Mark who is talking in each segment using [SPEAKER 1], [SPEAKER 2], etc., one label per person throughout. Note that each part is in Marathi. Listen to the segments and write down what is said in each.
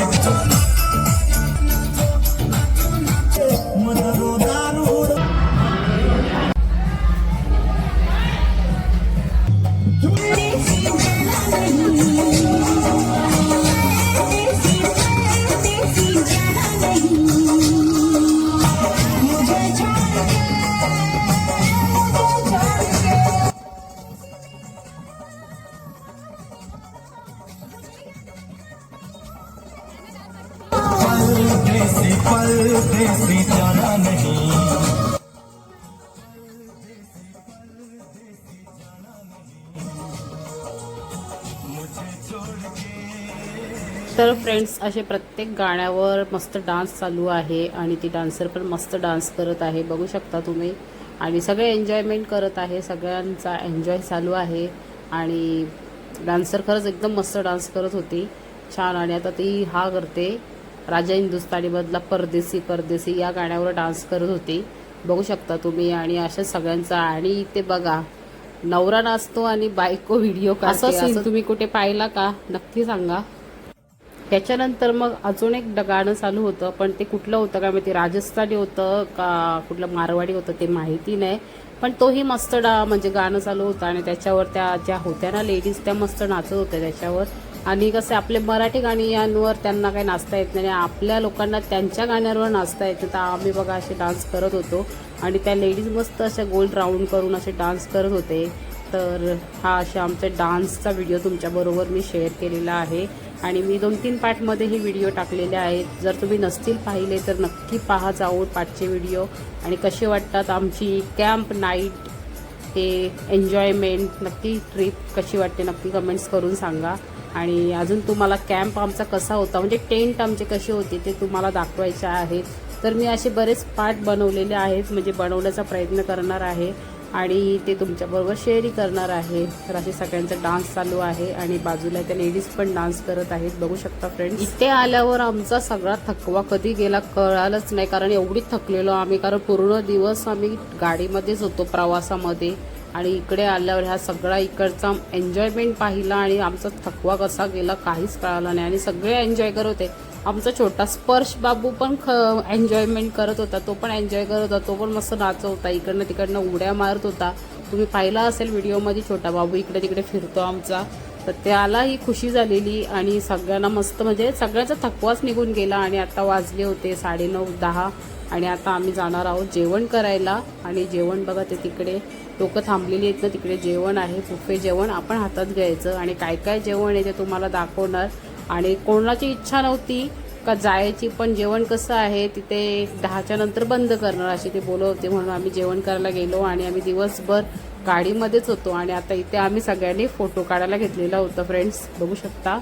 [SPEAKER 1] परदेसी परदेसी जाना नहीं
[SPEAKER 2] तर फ्रेंड्स असे प्रत्येक गाण्यावर मस्त डान्स चालू आहे आणि ती डान्सर पण मस्त डान्स करत आहे. बघू शकता तुम्ही. आणि सगळे एन्जॉयमेंट करत आहे. सगळ्यांचा एन्जॉय चालू आहे. आणि डान्सर खरंच एकदम मस्त डान्स करत होती. छान. आणि आता ती हा करते. राजा हिंदुस्थानीमधला परदेसी परदेसी या गाण्यावर डान्स करत होती. बघू शकता तुम्ही आणि अशा सगळ्यांचा. आणि इथे बघा नवरा नाचतो आणि बायको व्हिडिओ असं तुम्ही कुठे पाहिला का? नक्की सांगा. त्याच्यानंतर मग अजून एक गाणं चालू होतं पण ते कुठलं होतं काय माहिती? राजस्थानी होतं का कुठलं मारवाडी होतं ते माहिती नाही. पण तोही मस्त डा म्हणजे गाणं चालू होतं आणि त्याच्यावर त्या ज्या होत्या ना लेडीज त्या मस्त नाचत होत्या त्याच्यावर. आणि कसे आपले मराठी गाणी यांवर त्यांना काही नाचता येत नाही आणि आपल्या लोकांना त्यांच्या गाण्यांवर नाचता येत नाही. तर आम्ही बघा असे डान्स करत होतो. आणि त्या लेडीज मस्त अशा गोल राऊंड करून असे डान्स करत होते. तर हा अशा आमच्या डान्सचा व्हिडिओ तुमच्याबरोबर मी शेअर केलेला आहे. आणि मी दोन तीन पार्टमध्ये हे व्हिडिओ टाकलेले आहेत. जर तुम्ही नसतील पाहिले तर नक्की पहा जाऊन पाठचे व्हिडिओ आणि कसे वाटतात आमची कॅम्प नाईट हे एन्जॉयमेंट नक्की ट्रिप कशी वाटते नक्की कमेंट्स करून सांगा. आणि अजून तुम्हाला कॅम्प आमचा कसा होता म्हणजे टेंट आमचे कसे होते ते तुम्हाला दाखवायचे आहेत. तर मी असे बरेच पार्ट बनवलेले आहेत म्हणजे बनवण्याचा प्रयत्न करणार आहे आणि ते तुमच्याबरोबर शेअरही करणार आहे. तर असे सगळ्यांचा डान्स चालू आहे आणि बाजूला त्या लेडीज पण डान्स करत आहेत. बघू शकता फ्रेंड इथे आल्यावर आमचा सगळा थकवा कधी गेला कळालंच नाही कारण एवढी थकलेलो आम्ही कारण पूर्ण दिवस आम्ही गाडीमध्येच होतो प्रवासामध्ये. आणि इकडे आल्यावर ह्या सगळा इकडचा एन्जॉयमेंट पाहिला आणि आमचा थकवा कसा गेला काहीच कळालं नाही. आणि सगळे एन्जॉय करत होते. आमचा छोटा स्पर्श बाबू पण ख एन्जॉयमेंट करत होता. तो पण एन्जॉय करत होता. तो पण मस्त नाचत होता. इकडनं तिकडनं उड्या मारत होता. तुम्ही पाहिला असेल व्हिडिओमध्ये छोटा बाबू इकडे तिकडे फिरतो आमचा. तर त्यालाही खुशी झालेली आणि सगळ्यांना मस्त म्हणजे सगळ्याचा थकवाच निघून गेला आणि आता वाजले होते साडेनऊ दहा. आणि आता आम्ही जाणार आहोत जेवण करायला. आणि जेवण बघा ते तिकडे लोक थांबलेली आहेत ना तिकडे जेवण आहे बुफे जेवण आपण हातात घ्यायचं. आणि काय काय जेवण आहे ते तुम्हाला दाखवणार. आणि कोणाची इच्छा नव्हती का जायची पण जेवण कसं आहे तिथे दहाच्या नंतर बंद करणार असे ते बोलत होते म्हणून आम्ही जेवण करायला गेलो आणि आम्ही दिवसभर गाडीमध्येच होतो आणि आता इथे आम्ही सगळ्यांनी फोटो काढायला घेतलेला होता फ्रेंड्स बघू शकता.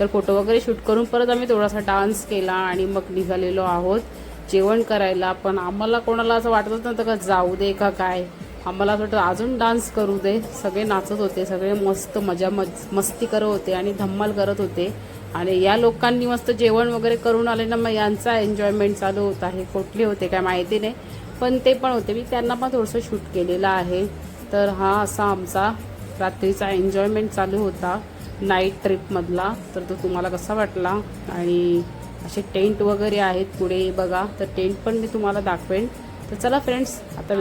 [SPEAKER 2] तर फोटो वगैरे शूट करून परत आम्ही थोडासा डान्स केला आणि मग निघालेलो आहोत जेवण करायला. पण आम्हाला कोणाला असं वाटतच नव्हतं का जाऊ दे का काय? आम्हाला असं वाटतं अजून डान्स करू दे. सगळे नाचत होते सगळे मस्त मजा मज मस्ती करत होते आणि धम्माल करत होते. आणि या लोकांनी मस्त जेवण वगैरे करून आले ना मग यांचा एन्जॉयमेंट चालू होत आहे. कुठले होते काय माहिती नाही. पण ते पण होते. मी त्यांना पण थोडंसं शूट केलेलं आहे. तर हा असा आमचा रात्रीचा एन्जॉयमेंट चालू होता. नाईट ट्रिपमधला तर तो तुम्हाला कसा वाटला? आणि असे टेंट वगैरे आहेत पुढे बघा. तर टेंट पण मी तुम्हाला दाखवेन. तर चला फ्रेंड्स आता